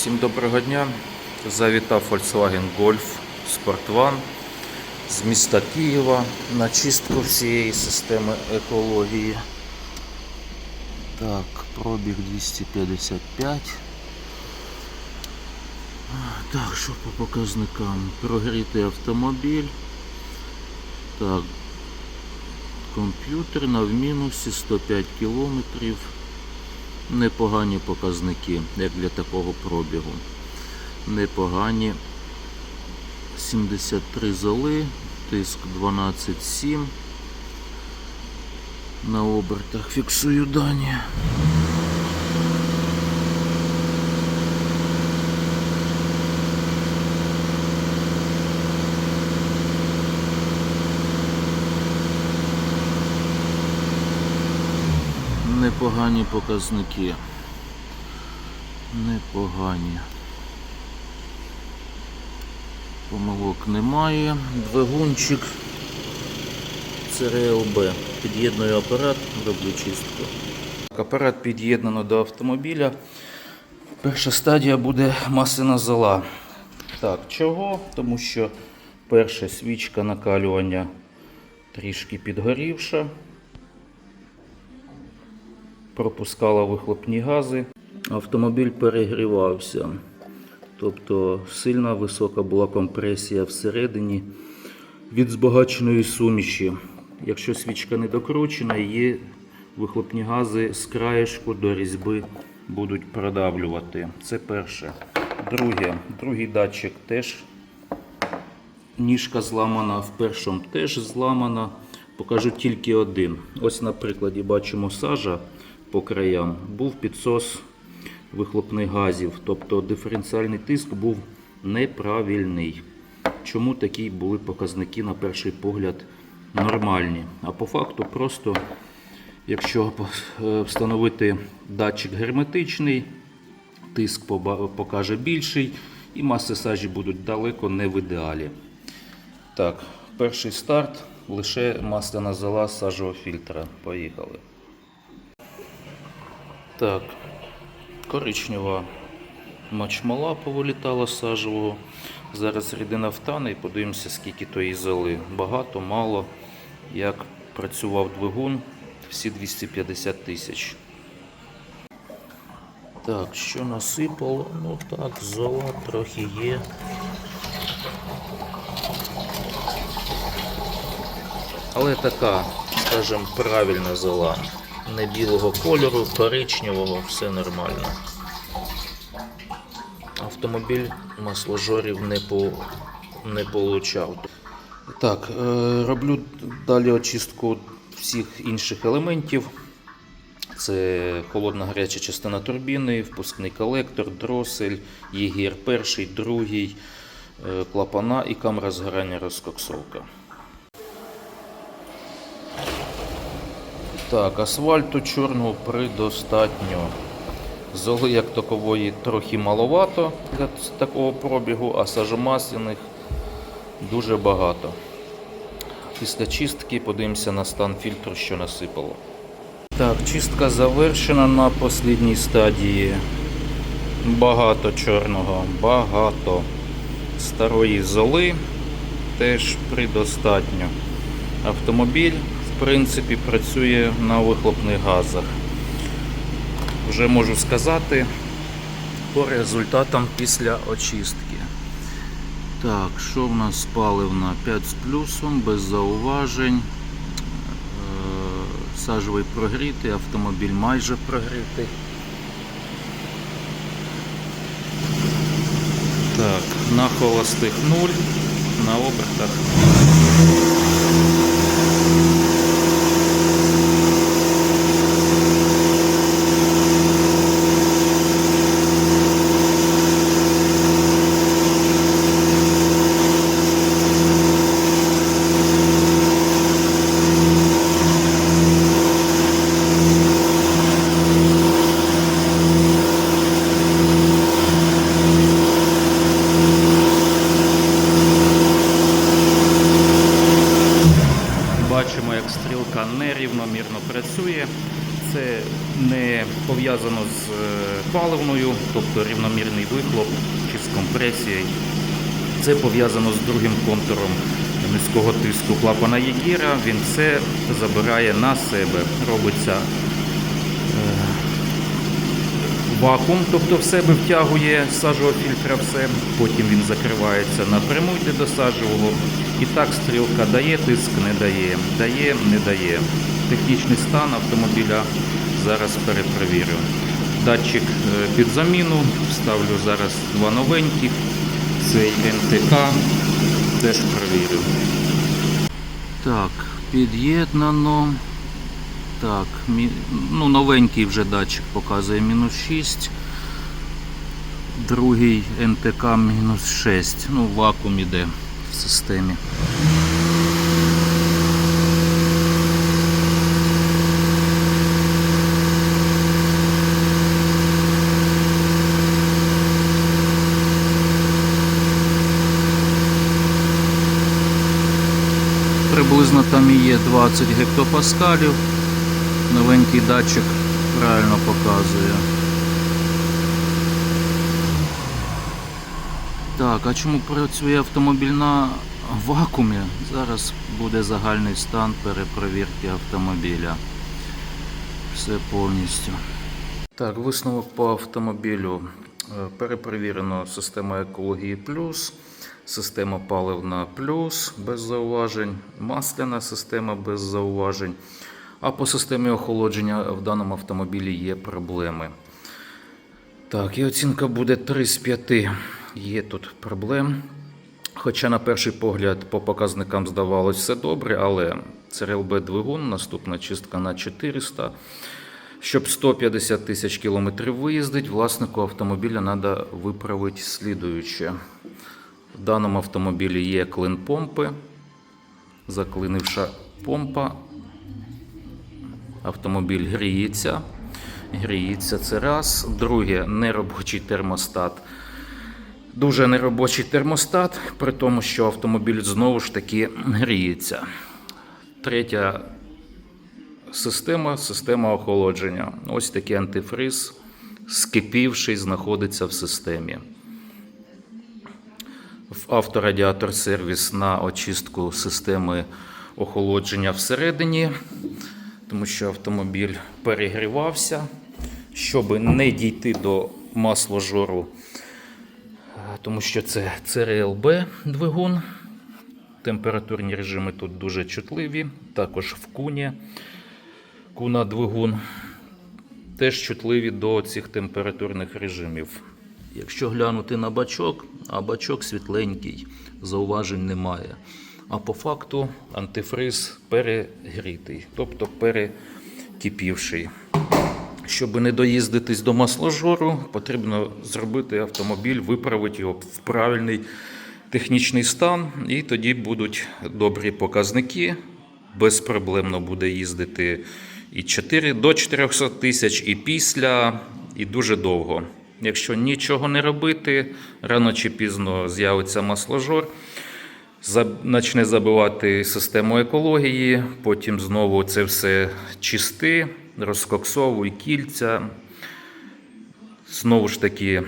Всім доброго дня. Завітав Volkswagen Golf Sport One з міста Києва на чистку всієї системи екології. Так, пробіг 255. Так, що по показникам? Прогрітий автомобіль. Так, комп'ютер на в мінусі 105 кілометрів. Непогані показники, як для такого пробігу. Непогані. 73 золи, тиск 12,7. На обертах фіксую дані. Непогані показники. Непогані. Помилок немає. Двигунчик ЦРЛБ. Під'єдную апарат, роблю чистку. Апарат під'єднано до автомобіля. Перша стадія буде масляна зола. Так, чого? Тому що перша свічка накалювання трішки підгорівша пропускала вихлопні гази. Автомобіль перегрівався. Тобто сильна висока була компресія всередині від збагаченої суміші. Якщо свічка не докручена, її вихлопні гази з краєшку до різьби будуть продавлювати. Це перше. Друге, другий датчик теж ніжка зламана, в першому теж зламана. Покажу тільки один. Ось на прикладі бачимо сажа по краям. Був підсос вихлопних газів, тобто диференціальний тиск був неправильний. Чому такі були показники на перший погляд нормальні? А по факту просто, якщо е, встановити датчик герметичний, тиск покаже більший і маси сажі будуть далеко не в ідеалі. Так, перший старт, лише масляна зола з сажового фільтра. Поїхали. Так, коричнева мачмала повилітала з сажового. Зараз рідина втане і подивимося, скільки тої золи. Багато, мало. Як працював двигун, всі 250 тисяч. Так, що насипало? Ну так, зола трохи є. Але така, скажімо, правильна зола. Не білого кольору, коричневого, все нормально. Автомобіль масложорів не, по, не получав. Так, е, роблю далі очистку всіх інших елементів. Це холодна гаряча частина турбіни, впускний колектор, дросель, ЄГР перший, другий, е, клапана і камера згорання розкоксовка. Так, асфальту чорного предостатньо. Золи як такової трохи маловато для такого пробігу, а сажомасляних дуже багато. Після чистки подивимося на стан фільтру, що насипало. Так, чистка завершена на останній стадії. Багато чорного, багато. Старої золи теж предостатньо. Автомобіль, принципі, працює на вихлопних газах. Вже можу сказати по результатам після очистки. Так, що в нас паливна? 5 з плюсом, без зауважень. Е, Сажовий прогрітий, автомобіль майже прогрітий. Так, на холостих 0, на обертах. Бачимо, як стрілка нерівномірно працює. Не пов'язано з е, паливною, тобто рівномірний вихлоп чи з компресією. Це пов'язано з другим контуром низького тиску клапана Єгіра. Він все забирає на себе. Робиться вакуум, тобто в себе втягує сажового фільтра все, потім він закривається напряму йде до сажового. І так стрілка дає тиск, не дає, дає, не дає. Технічний стан автомобіля зараз перепровірю. Датчик е, під заміну, ставлю зараз два новеньких. Цей НТК теж провірю. Так, під'єднано. Так, мі... ну, новенький вже датчик показує мінус 6. Другий НТК мінус 6. Ну, вакуум іде в системі. Приблизно там і є 20 гектопаскалів. Новенький датчик правильно показує. Так, а чому працює автомобіль на вакуумі? Зараз буде загальний стан перепровірки автомобіля. Все повністю. Так, висновок по автомобілю. Е, Перепровірено система екології плюс, система паливна плюс без зауважень, масляна система без зауважень. А по системі охолодження в даному автомобілі є проблеми. Так, і оцінка буде 3 з 5. Є тут проблем. Хоча, на перший погляд, по показникам здавалось все добре, але РЛБ двигун, наступна чистка на 400. Щоб 150 тисяч кілометрів виїздить, власнику автомобіля треба виправити слідуюче. В даному автомобілі є клин помпи. Заклинивша помпа. Автомобіль гріється. Гріється це раз. Друге, неробочий термостат. Дуже неробочий термостат, при тому, що автомобіль знову ж таки гріється. Третя система система охолодження. Ось такий антифриз, скипівший, знаходиться в системі. В авторадіатор сервіс на очистку системи охолодження всередині, тому що автомобіль перегрівався. Щоб не дійти до масложору, тому що це ЦРЛБ двигун. Температурні режими тут дуже чутливі. Також в куні куна двигун теж чутливі до цих температурних режимів. Якщо глянути на бачок, а бачок світленький, зауважень немає. А по факту антифриз перегрітий, тобто перекипівший. Щоб не доїздитись до масложору, потрібно зробити автомобіль, виправити його в правильний технічний стан, і тоді будуть добрі показники. Безпроблемно буде їздити і 4, до 400 тисяч, і після, і дуже довго. Якщо нічого не робити, рано чи пізно з'явиться масложор, почне забивати систему екології, потім знову це все чисти, розкоксовуй кільця. Знову ж таки,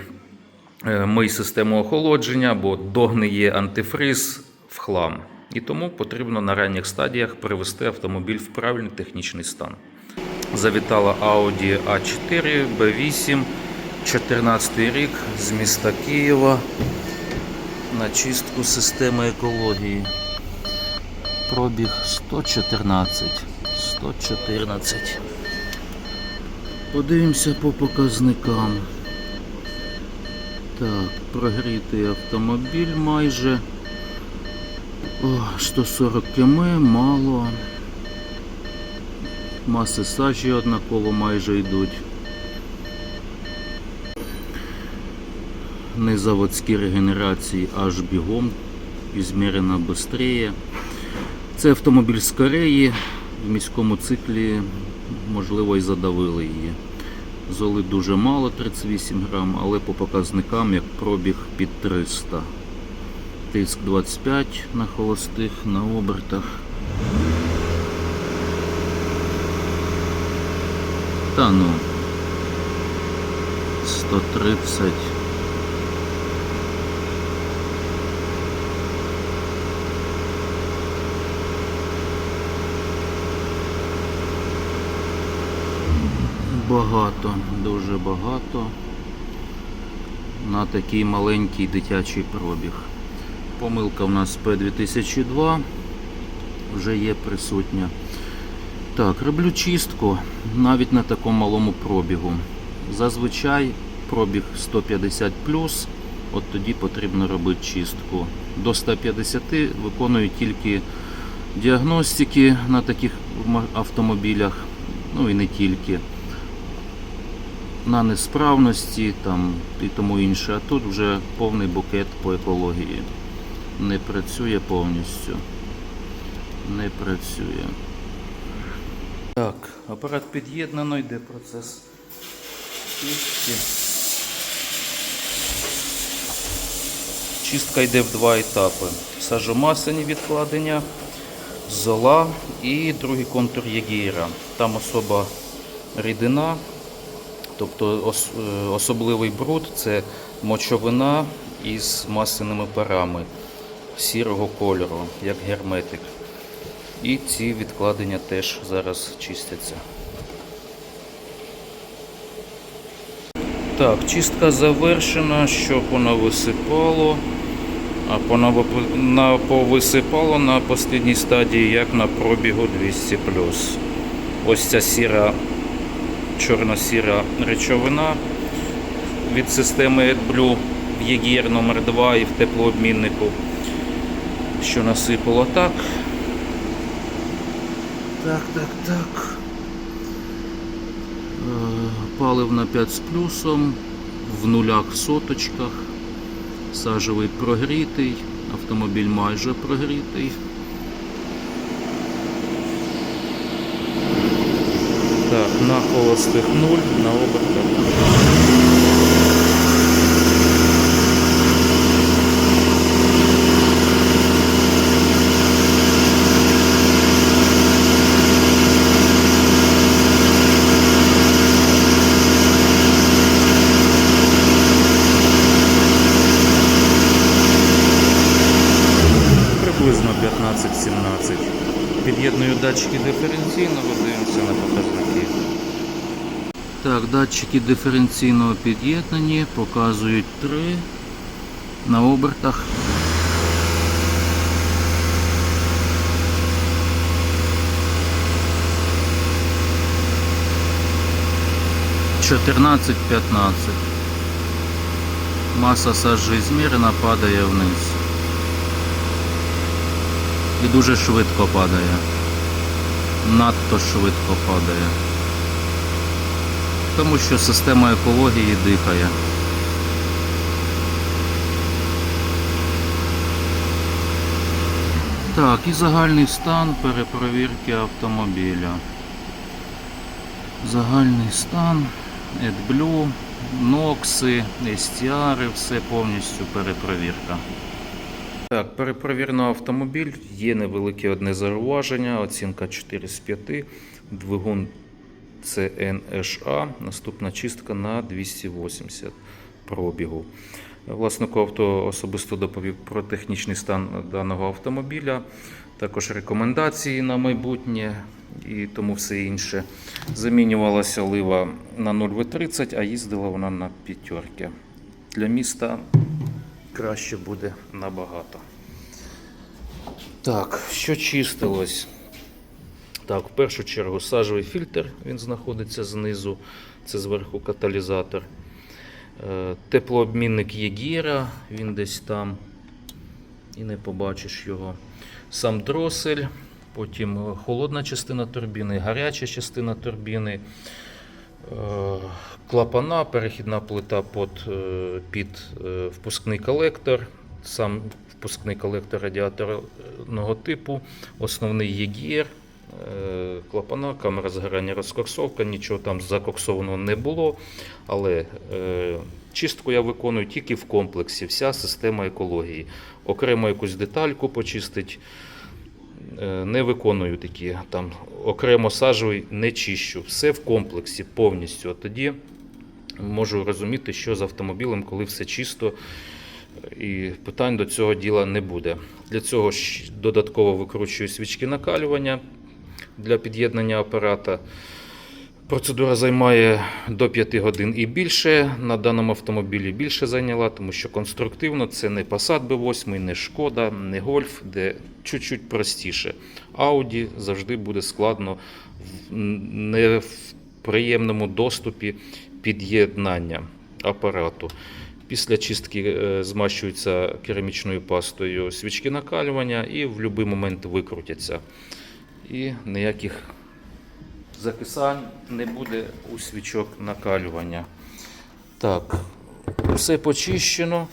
е, мий систему охолодження, бо догниє антифриз в хлам. І тому потрібно на ранніх стадіях привести автомобіль в правильний технічний стан. Завітала Audi A4 B8, 14 рік з міста Києва на чистку системи екології. Пробіг 114. 114. Подивимося по показникам. Так, прогрітий автомобіль майже. О, 140 км, мало. Маси сажі однаково майже йдуть. Незаводські регенерації аж бігом, ізмірено швидше. Це автомобіль з Кореї. В міському циклі, можливо, і задавили її. Золи дуже мало, 38 грам, але по показникам як пробіг під 300. Тиск 25 на холостих, на обертах. Та ну. 130. Багато, дуже багато на такий маленький дитячий пробіг. Помилка у нас P2002 вже є присутня. Так, роблю чистку навіть на такому малому пробігу. Зазвичай пробіг 150 от тоді потрібно робити чистку. До 150 виконую тільки діагностики на таких автомобілях, ну і не тільки. На несправності там, і тому інше. А тут вже повний букет по екології. Не працює повністю. Не працює. Так, апарат під'єднано, йде процес чистки. Чистка йде в два етапи. Сажомасляні відкладення, зола і другий контур єгіра. Там особа рідина, тобто е, особливий бруд це мочовина із масляними парами сірого кольору, як герметик. І ці відкладення теж зараз чистяться. Так, чистка завершена, щоб воно висипало. А повисипало на останній стадії, як на пробігу 200 Ось ця сіра, чорно-сіра речовина від системи AdBlue в ЄГІР номер 2 і в теплообміннику, що насипало так. Так, так, так. Е, Паливна 5 з плюсом, в нулях соточках, сажевий прогрітий, автомобіль майже прогрітий. Так, на холостих 0, на обертах. Приблизно 15-17. Під'єдную датчики диференційно, дивимося на показники. Так, датчики диференційного під'єднані, показують 3 на обертах. Чотирнадцять п'ятнадцять. Маса сажі змірена, падає вниз. І дуже швидко падає. Надто швидко падає. Тому що система екології дихає. Так, і загальний стан перепровірки автомобіля. Загальний стан, AdBlue, нокси, STR, все повністю перепровірка. Так, перепровірено автомобіль. Є невелике одне зауваження. Оцінка 4 з 5. Двигун CNHA. Наступна чистка на 280 пробігу. Власнику авто особисто доповів про технічний стан даного автомобіля, також рекомендації на майбутнє і тому все інше. Замінювалася олива на 0В30, а їздила вона на п'ятерки. Для міста краще буде набагато. Так, що чистилось? Так, в першу чергу сажовий фільтр, він знаходиться знизу, це зверху каталізатор. Е, Теплообмінник Єгіра, він десь там. І не побачиш його. Сам дросель, потім е, холодна частина турбіни, гаряча частина турбіни. Е, клапана, перехідна плита під, впускний колектор, сам впускний колектор радіаторного типу, основний єгір, клапана, камера згорання розкоксовка, нічого там закоксованого не було. Але е, чистку я виконую тільки в комплексі, вся система екології. Окремо якусь детальку почистить. Е, Не виконую такі там окремо сажовий не чищу. Все в комплексі повністю. А тоді можу розуміти, що з автомобілем, коли все чисто і питань до цього діла не буде. Для цього додатково викручую свічки накалювання для під'єднання апарата. Процедура займає до 5 годин і більше. На даному автомобілі більше зайняла, тому що конструктивно це не Passat B8, не Шкода, не Golf, де чуть-чуть простіше. Audi завжди буде складно не в приємному доступі під'єднання апарату. Після чистки е, змащуються керамічною пастою свічки накалювання і в будь-який момент викрутяться. І ніяких закисань не буде у свічок накалювання. Так, все почищено.